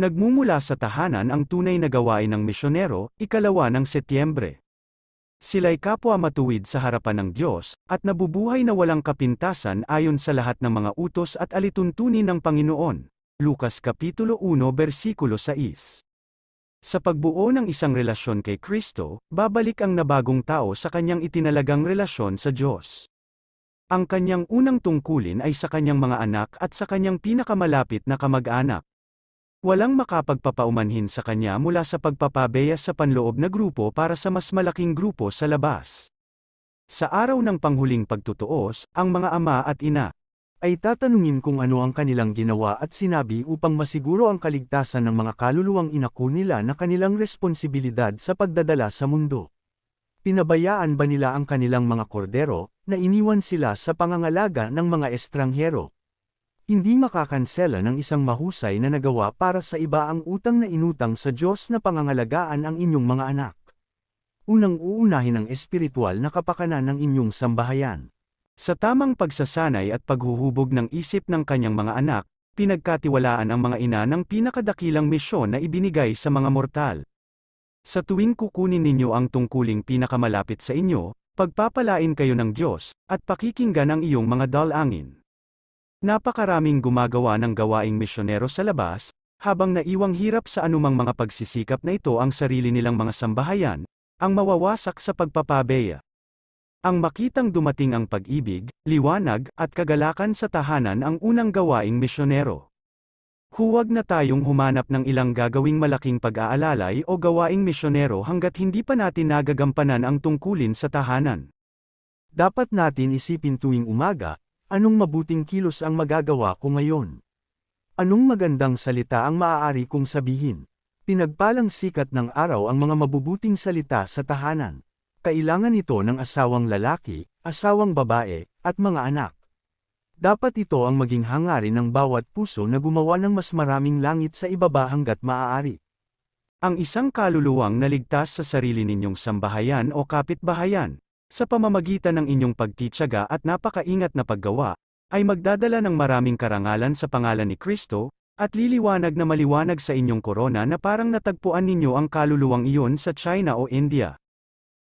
Nagmumula sa tahanan ang tunay na gawain ng misyonero, ikalawa ng Setyembre. Sila'y kapwa matuwid sa harapan ng Diyos, at nabubuhay na walang kapintasan ayon sa lahat ng mga utos at alituntunin ng Panginoon. Lukas Kapitulo 1 Versikulo 6 Sa pagbuo ng isang relasyon kay Kristo, babalik ang nabagong tao sa kanyang itinalagang relasyon sa Diyos. Ang kanyang unang tungkulin ay sa kanyang mga anak at sa kanyang pinakamalapit na kamag-anak. Walang makapagpapaumanhin sa kanya mula sa pagpapabeya sa panloob na grupo para sa mas malaking grupo sa labas. Sa araw ng panghuling pagtutuos, ang mga ama at ina ay tatanungin kung ano ang kanilang ginawa at sinabi upang masiguro ang kaligtasan ng mga kaluluwang inako nila na kanilang responsibilidad sa pagdadala sa mundo. Pinabayaan ba nila ang kanilang mga kordero, na iniwan sila sa pangangalaga ng mga estranghero? Hindi makakansela ng isang mahusay na nagawa para sa iba ang utang na inutang sa Diyos na pangangalagaan ang inyong mga anak. Unang uunahin ang espiritual na kapakanan ng inyong sambahayan. Sa tamang pagsasanay at paghuhubog ng isip ng kanyang mga anak, pinagkatiwalaan ang mga ina ng pinakadakilang misyon na ibinigay sa mga mortal. Sa tuwing kukunin ninyo ang tungkuling pinakamalapit sa inyo, pagpapalain kayo ng Diyos, at pakikinggan ang iyong mga dalangin. Napakaraming gumagawa ng gawaing misyonero sa labas, habang naiwang hirap sa anumang mga pagsisikap na ito ang sarili nilang mga sambahayan, ang mawawasak sa pagpapabeya. Ang makitang dumating ang pag-ibig, liwanag, at kagalakan sa tahanan ang unang gawaing misyonero. Huwag na tayong humanap ng ilang gagawing malaking pag-aalalay o gawaing misyonero hanggat hindi pa natin nagagampanan ang tungkulin sa tahanan. Dapat natin isipin tuwing umaga, anong mabuting kilos ang magagawa ko ngayon? Anong magandang salita ang maaari kong sabihin? Pinagpalang sikat ng araw ang mga mabubuting salita sa tahanan. Kailangan ito ng asawang lalaki, asawang babae, at mga anak. Dapat ito ang maging hangarin ng bawat puso na gumawa ng mas maraming langit sa ibaba hanggat maaari. Ang isang kaluluwang naligtas sa sarili ninyong sambahayan o kapitbahayan, sa pamamagitan ng inyong pagtityaga at napakaingat na paggawa, ay magdadala ng maraming karangalan sa pangalan ni Kristo, at liliwanag na maliwanag sa inyong korona na parang natagpuan ninyo ang kaluluwang iyon sa China o India.